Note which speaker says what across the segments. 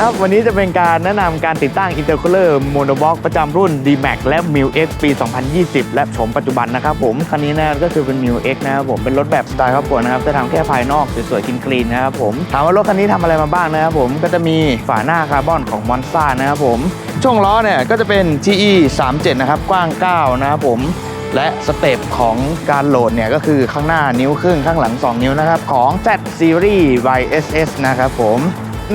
Speaker 1: ครับ วันนี้จะเป็นการแนะนำการติดตั้ง Intercooler Monobox ประจำรุ่น D-Max และ m i l X ปี 2020 และโฉมปัจจุบันนะครับผม คันนี้นะก็คือเป็น m i l X นะครับผม เป็นรถแบบสไตล์ครอบครัวนะครับ จะทำแค่ภายนอกสวยๆคลีนๆนะครับผม ถามว่ารถคันนี้ทำอะไรมาบ้างนะครับผม ก็จะมีฝาหน้าคาร์บอนของ Monza นะครับผม ช่วงล้อเนี่ยก็จะเป็น TE 37 นะครับ กว้าง 9 นะครับผมและสเต็ปของการโหลดเนี่ยก็คือข้างหน้านิ้วครึ่งข้างหลัง 2 นิ้วนะครับ ของ Z Series YSS นะครับผม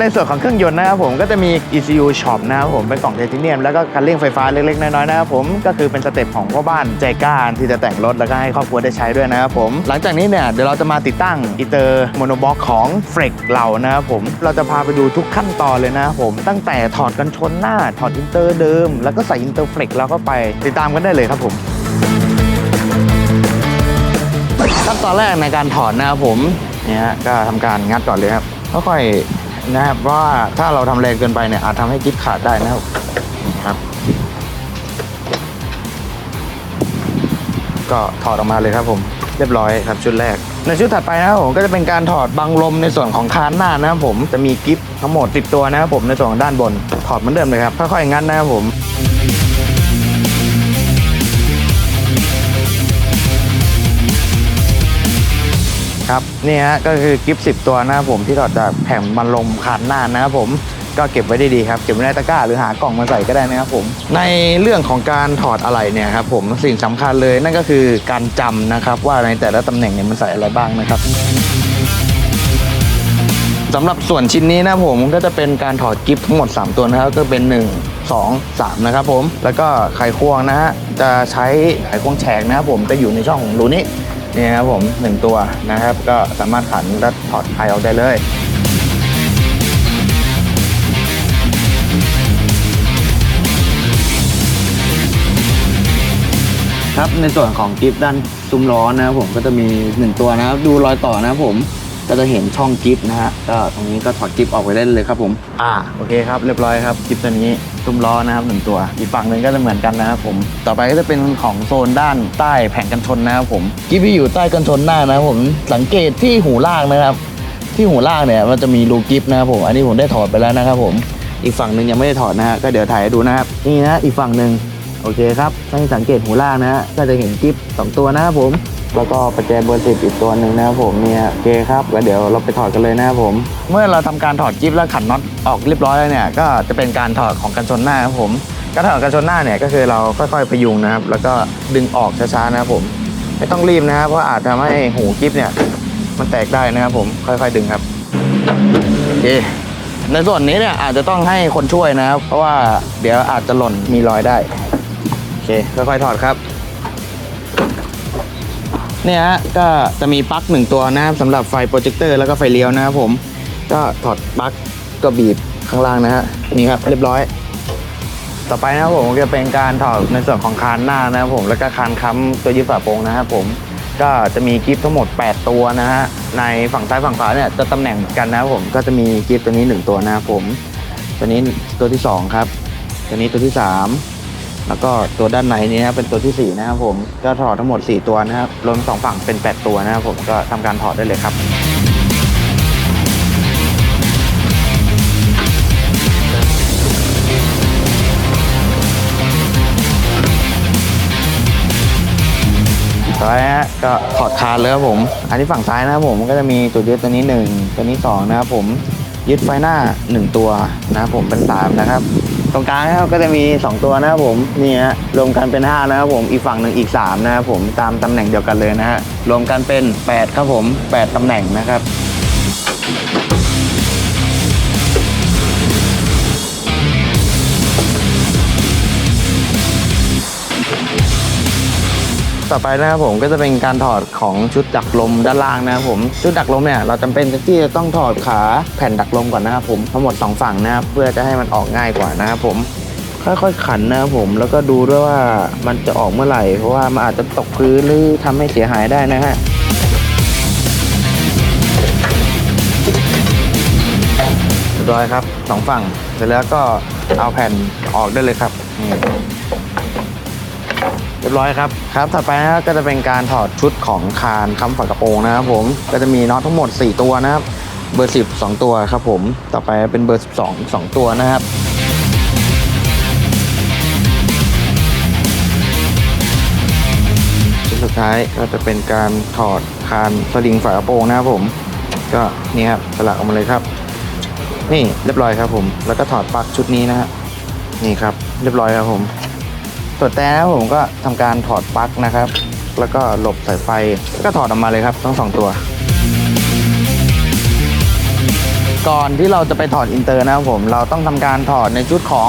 Speaker 1: ในส่วนของเครื่องยนต์นะครับผมก็จะมี ECU Shop นะครับผมเป็นกล่องไทเทเนียมแล้วก็คันเร่งไฟฟ้าเล็กๆ น้อยๆนะครับผมก็คือเป็นสเต็ปของพ่อบ้านใจกล้าที่จะแต่งรถแล้วก็ให้ครอบครัวได้ใช้ด้วยนะครับผม หลังจากนี้เนี่ยเดี๋ยวเราจะมาติดตั้งอีเตอร์โมโนบล็อกของเฟรกเรานะครับผมเราจะพาไปดูทุกขั้นตอนเลยนะครับผมตั้งแต่ถอดกันชนหน้าถอดอินเตอร์เดิม แล้วก็ใส่อินเตอร์เฟรกเราเข้าไปติดตามกันได้เลยครับผมขั้นตอนแรกในการถอดนะครับผมเนี่ยฮะก็ทำการงัดก่อนเลยครับค่อยๆ นะครับว่าถ้าเราทำแรงเกินไปเนี่ยอาจทำให้กิ๊บขาดได้นะครับครับ ก็ถอดออกมาเลยครับผมเรียบร้อยครับชุดแรก ในชุดถัดไปนะครับผมก็จะเป็นการถอดบังลมในส่วนของคานหน้านะครับผมจะมีกิ๊บทั้งหมดติดตัวนะครับผมในส่วนของด้านบนถอดเหมือนเดิมเลยครับค่อยๆงันนะครับผม ครับนี่ฮะก็คือกิฟต์10ตัวนะครับผมที่ถอดจากแผ่นบันลมขาดหน้านะครับผมก็เก็บไว้ได้ดีครับ เก็บไว้ในตะกร้าหรือหากล่องมาใส่ก็ได้นะครับผม ในเรื่องของการถอดอะไรเนี่ยครับผมสิ่งสำคัญเลยนั่นก็คือการจำนะครับ ว่าในแต่ละตำแหน่งเนี่ยมันใส่อะไรบ้างนะครับสำหรับส่วนชิ้นนี้นะผมก็จะเป็นการถอดกิฟต์ทั้งหมด 3 ตัวนะครับ ก็เป็น 1 2 3 นะครับผม แล้วก็ไขควงนะฮะจะใช้ไขควงแฉกนะครับผมจะอยู่ในช่องของรูนี้ นี่ครับผมหนึ่งตัวนะครับ ก็สามารถขันและถอดไข่ออกได้เลยครับในส่วนของกิฟต์ด้านซุ้มล้อนะครับผมก็จะมี 1 ตัวนะครับ ดูรอยต่อนะครับผม ก็จะเห็นช่องกิฟต์นะฮะก็ตรงนี้ก็ถอดกิฟต์ออกไปได้เลยครับผม อ่าโอเคครับเรียบร้อยครับกิฟต์ตัวนี้ซุ้มล้อนะครับหนึ่งตัว อีกฝั่งหนึ่งก็จะเหมือนกันนะครับผมต่อไปก็จะเป็นของโซนด้านใต้แผงกันชนนะครับผมกิฟต์ที่อยู่ใต้กันชนหน้านะครับผมสังเกตที่หูล่างนะครับ ที่หูล่างเนี่ยมันจะมีรูกิฟต์นะครับผมอันนี้ผมได้ถอดไปแล้วนะครับผมอีกฝั่งหนึ่งยังไม่ได้ถอดนะฮะก็เดี๋ยวถ่ายให้ดูนะครับนี่นะอีกฝั่งหนึ่งโอเคครับถ้าให้สังเกตหูล่างนะฮะก็จะเห็นกิฟสองตัวนะครับผม แล้วก็ประแจเบอร์สิบอีกตัวหนึ่งนะครับผมเนี่ยโอเคครับแล้วเดี๋ยวเราไปถอดกันเลยนะครับผม เมื่อเราทำการถอดกิฟต์แล้วขันน็อตออกเรียบร้อยแล้วเนี่ยก็จะเป็นการถอดของกันชนหน้าครับผมการถอดกันชนหน้าเนี่ยก็คือเราค่อยๆพยุงนะครับ แล้วก็ดึงออกช้าๆนะครับผมไม่ต้องรีบนะครับเพราะอาจทำให้หูกิฟต์เนี่ยมันแตกได้นะครับผมค่อยๆดึงครับโอเคในส่วนนี้เนี่ยอาจจะต้องให้คนช่วยนะครับ เพราะว่าเดี๋ยวอาจจะหล่นมีรอยได้โอเคค่อยๆถอดครับ เนี่ยฮะก็จะมีปลั๊กหนึ่งตัวนะครับสำหรับไฟโปรเจคเตอร์แล้วก็ไฟเลี้ยวนะครับผม ก็ถอดปลั๊กก็บีบข้างล่างนะฮะนี่ครับเรียบร้อย ต่อไปนะครับผมจะเป็นการถอดในส่วนของคานหน้านะครับผมแล้วก็คานค้ำตัวยึดฝาโปรงนะครับผมก็จะมีกิฟทั้งหมด 8 ตัวนะฮะในฝั่งซ้ายฝั่งขวาเนี่ยจะตำแหน่งเหมือนกันนะครับผมก็จะมีกิฟต์ตัวนี้ 1 ตัวนะครับผม ตัวนี้ตัวที่ 2 ครับ ตัวนี้ตัวที่ 3 แล้วก็ตัวด้านในนี้นะครับเป็นตัวทีสี่4นะครับผมก็ถอดทั้งหมด 4 ตัวนะครับรวมสองฝั่งเป็น 8 ตัวนะครับผมก็ทำการถอดได้เลยครับต่อไปฮะก็ถอดคานเลยครับผม อันที่ฝั่งซ้ายนะครับผมก็จะมีตัวยึดตัวนี้ 1 ตัวนี้ 2 นะครับผมยึดไฟหน้า 1 ตัวนะครับผมเป็น3นะครับ ตรงกลางนะครับก็จะมี 2 ตัวนะครับผมนี่ฮะรวมกันเป็น 5 นะครับผมอีกฝั่งหนึ่งอีก 3 นะครับผมตามตำแหน่งเดียวกันเลยนะฮะรวมกันเป็น 8 ครับผม 8ตำแหน่งนะครับ ต่อไปนะครับผมก็จะเป็นการถอดของชุดดักลมด้านล่างนะครับผมชุดดักลมเนี่ยเราจำเป็นที่จะต้องถอดขาแผ่นดักลมก่อนนะครับผมทั้งหมดสองฝั่งนะครับเพื่อจะให้มันออกง่ายกว่านะครับผมค่อยๆขันนะครับผมแล้วก็ดูด้วยว่ามันจะออกเมื่อไหร่ เพราะว่ามันอาจจะตกพื้นหรือทำให้เสียหายได้นะฮะเรียบร้อยครับสองฝั่งเสร็จแล้วก็เอาแผ่นออกได้เลยครับนี่ เรียบร้อยครับครับถัดไปนะครับก็จะเป็นการถอดชุดของคานค้ำฝากระโปรงนะครับผมก็จะมีน็อตทั้งหมด 4 ตัวนะครับเบอร์ 10 2 ตัวครับผมต่อไปเป็นเบอร์ 12อีก2ตัวนะครับสุดท้ายก็จะเป็นการถอดคานสลิงฝากระโปรงนะครับผม ก็นี่ครับสลักออกมาเลยครับ นี่เรียบร้อยครับผม แล้วก็ถอดปลั๊กชุดนี้นะฮะนี่ครับ เรียบร้อยครับผม ส่วนแต่นะผมก็ทำการถอดปลั๊กนะครับ แล้วก็หลบสายไฟก็ถอดออกมาเลยครับ ทั้งสองตัว ก่อนที่เราจะไปถอดอินเตอร์นะครับผมเราต้องทำการถอดในชุดของ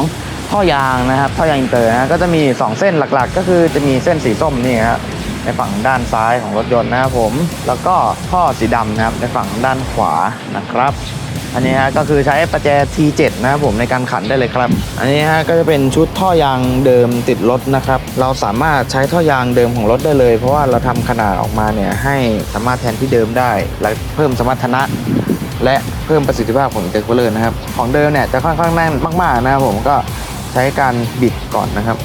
Speaker 1: ท่อยางนะครับ ท่อยางอินเตอร์นะก็จะมี 2 เส้นหลักๆ ก็คือจะมีเส้นสีส้มนี่ครับในฝั่งด้านซ้ายของรถยนต์นะครับผม แล้วก็ท่อสีดำนะครับในฝั่งด้านขวานะครับ อันนี้ฮะก็คือใช้ประแจ T7 นะครับผมในการขันได้เลยครับ อันนี้ฮะก็จะเป็นชุดท่อยางเดิมติดรถนะครับ เราสามารถใช้ท่อยางเดิมของรถได้เลย เพราะว่าเราทำขนาดออกมาเนี่ยให้สามารถแทนที่เดิมได้ และเพิ่มสมรรถนะและเพิ่มประสิทธิภาพของอินเตอร์คูลเลอร์นะครับ ของเดิมเนี่ยจะค่อนข้างแน่นมากๆนะครับผมก็ใช้การบิดก่อนนะครับ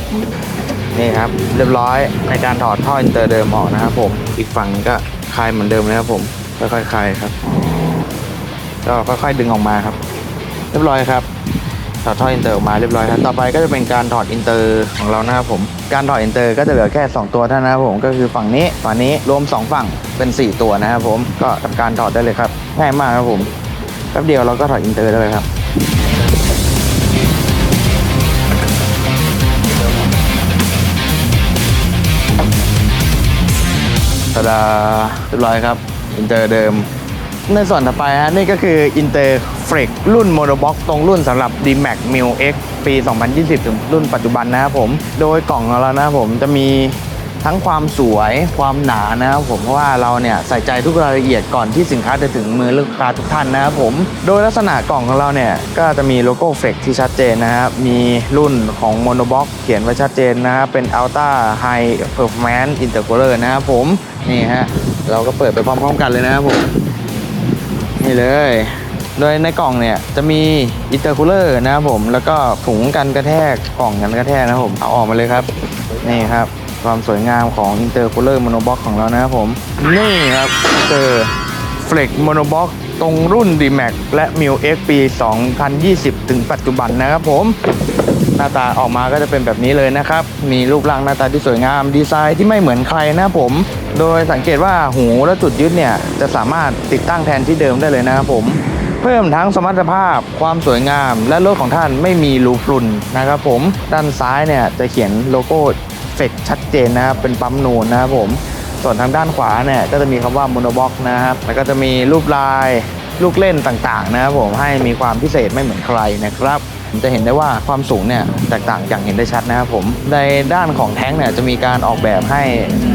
Speaker 1: นี่ครับเรียบร้อยในการถอดท่ออินเตอร์เดิมออกนะครับผมอีกฝั่งก็คลายเหมือนเดิมนะครับผมค่อยๆคลายครับ ก็ค่อยๆดึงออกมาครับ เรียบร้อยครับถอดท่ออินเตอร์ออกมาเรียบร้อยครับต่อไปก็จะเป็นการถอดอินเตอร์ของเรานะครับผมการถอดอินเตอร์ก็จะเหลือแค่ 2 ตัวเท่านั้นนะครับผมก็คือฝั่งนี้ฝั่งนี้รวม 2 ฝั่งเป็น 4 ตัวนะครับผมก็ทำการถอดได้เลยครับง่ายมากครับผมแป๊บเดียวเราก็ถอดอินเตอร์ได้เลยครับตาดาเรียบร้อยครับอินเตอร์เดิม ในส่วนต่อไปฮะนี่ก็คืออินเตอร์เฟรกรุ่นโมโนบ็อกตรงรุ่นสำหรับ d m a x m i l X ปี 2020 ถึงรุ่นปัจจุบันนะครับผม โดยกล่องของเรานะครับผมจะมีทั้งความสวยความหนานะครับผมเพราะว่าเราเนี่ยใส่ใจทุกรายละเอียดก่อนที่สินค้าจะถึงมือลูกค้าทุกท่านนะครับผม โดยลักษณะกล่องของเราเนี่ยก็จะมีโลโก้เฟรกที่ชัดเจนนะครับมีรุ่นของโมโนบ็อกเขียนไว้ชัดเจนนะครับเป็น Ultra High Performance Intercooler นะครับผมนี่ฮะเราก็เปิดไปพร้อมๆกันเลยนะครับผม นี่เลย โดยในกล่องเนี่ยจะมีอินเตอร์คูลเลอร์นะครับผม แล้วก็ถุงกันกระแทกกล่องกันกระแทกนะครับผมเอาออกมาเลยครับ นี่ครับ ความสวยงามของอินเตอร์คูลเลอร์โมโนบ็อกของเรานะครับผม นี่ครับเจอเฟล็กโมโนบ็อกตรงรุ่น d m a x และ m i l X ปี 2020 ถึงปัจจุบันนะครับผม หน้าตาออกมาก็จะเป็นแบบนี้เลยนะครับ มีรูปร่างหน้าตาที่สวยงาม ดีไซน์ที่ไม่เหมือนใครนะผม โดยสังเกตว่าหูและจุดยึดเนี่ยจะสามารถติดตั้งแทนที่เดิมได้เลยนะครับผม เพิ่มทั้งสมรรถภาพ ความสวยงาม และรถของท่านไม่มีรูพรุนนะครับผม ด้านซ้ายเนี่ยจะเขียนโลโก้เฟกชัดเจนนะครับ เป็นปั๊มนูนนะครับผม ส่วนทางด้านขวาเนี่ยก็จะมีคำว่า monobox นะครับ แล้วก็จะมีรูปลายลูกเล่นต่างๆนะครับผม ให้มีความพิเศษไม่เหมือนใครนะครับ จะเห็นได้ว่าความสูงเนี่ยแตกต่างอย่างเห็นได้ชัดนะครับผมในด้านของแท้งเนี่ยจะมีการออกแบบให้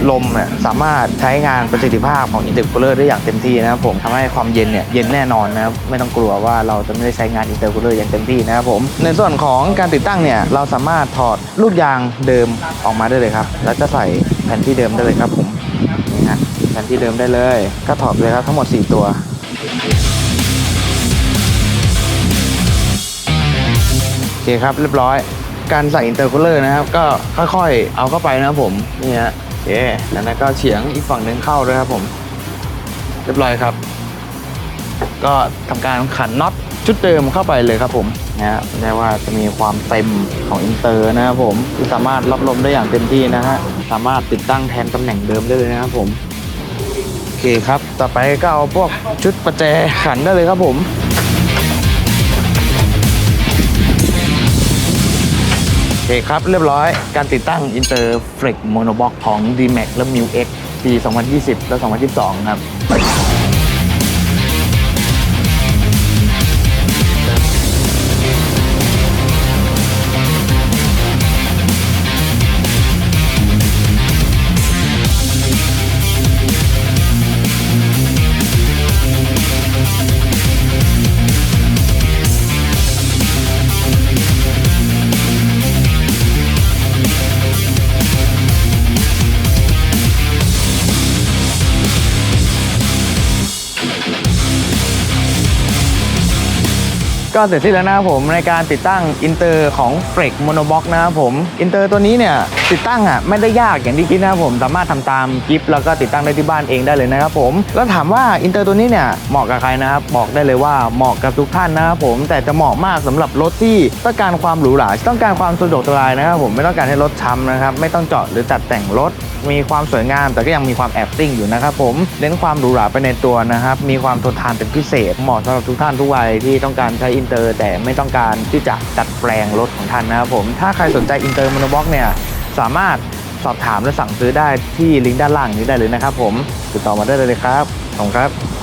Speaker 1: ลมเนี่ยสามารถใช้งานประสิทธิภาพของอินเตอร์คูลเลอร์ได้อย่างเต็มที่นะครับผมทำให้ความเย็นเนี่ยเย็นแน่นอนนะครับไม่ต้องกลัวว่าเราจะไม่ได้ใช้งานอินเตอร์คูลเลอร์อย่างเต็มที่นะครับผมในส่วนของการติดตั้งเนี่ยเราสามารถถอดลูกยางเดิมออกมาได้เลยครับแล้วจะใส่แผ่นที่เดิมได้เลยครับผมนี่ฮะแผ่นที่เดิมได้เลย ก็ถอดเลยครับทั้งหมด 4 ตัว เคครับเรียบร้อย การใส่อินเตอร์คูลเลอร์นะครับ ก็ค่อยๆ เอาเข้าไปนะครับผมนี่ฮะโอเคแล้วนั้นก็เฉียงอีกฝั่งหนึ่งเข้าด้วยครับผม เรียบร้อยครับ ก็ทำการขันน็อตชุดเดิมเข้าไปเลยครับผมนะฮะได้ว่าจะมีความเต็มของอินเตอร์นะครับผมที่สามารถรับลมได้อย่างเต็มที่นะฮะสามารถติดตั้งแทนตำแหน่งเดิมได้เลยนะครับผมโอเคครับ ต่อไปก็เอาพวกชุดประแจขันได้เลยครับผม โอเคครับ เรียบร้อยการติดตั้ง Interflex Monobox ของ D-Max และ m u X ปี 2020 และ 2022 ครับ เสร็จสิ้นแล้วนะครับผมในการติดตั้งอินเตอร์ของ f r e กโมโนบ็อกนะครับผมอินเตอร์ตัวนี้เนี่ยติดตั้งอะไม่ได้ยากอย่างที่คิดนะครับผมสามารถทำตามกิฟต์แล้วก็ติดตั้งได้ที่บ้านเองได้เลยนะครับผมแล้วถามว่าอินเตอร์ตัวนี้เนี่ยเหมาะกับใครนะครับบอกได้เลยว่าเหมาะกับทุกท่านนะครับผมแต่จะเหมาะมากสำหรับรถที่ต้องการความหรูหราต้องการความสะดวกสบายนะครับผมไม่ต้องการให้รถช้ำนะครับไม่ต้องเจาะหรือตัดแต่งรถ มีความสวยงาม แต่ก็ยังมีความแอบซิ่งอยู่นะครับผมเน้นความหรูหราไปในตัวนะครับ มีความทนทานเป็นพิเศษ เหมาะสำหรับทุกท่านทุกวัยที่ต้องการใช้อินเตอร์ แต่ไม่ต้องการที่จะดัดแปลงรถของท่านนะครับผมถ้าใครสนใจอินเตอร์มอนบ็อกเนี่ยสามารถสอบถามและสั่งซื้อได้ที่ลิงก์ด้านล่างนี้ได้เลยนะครับผมติดต่อมาได้เลยครับขอบคุณครับ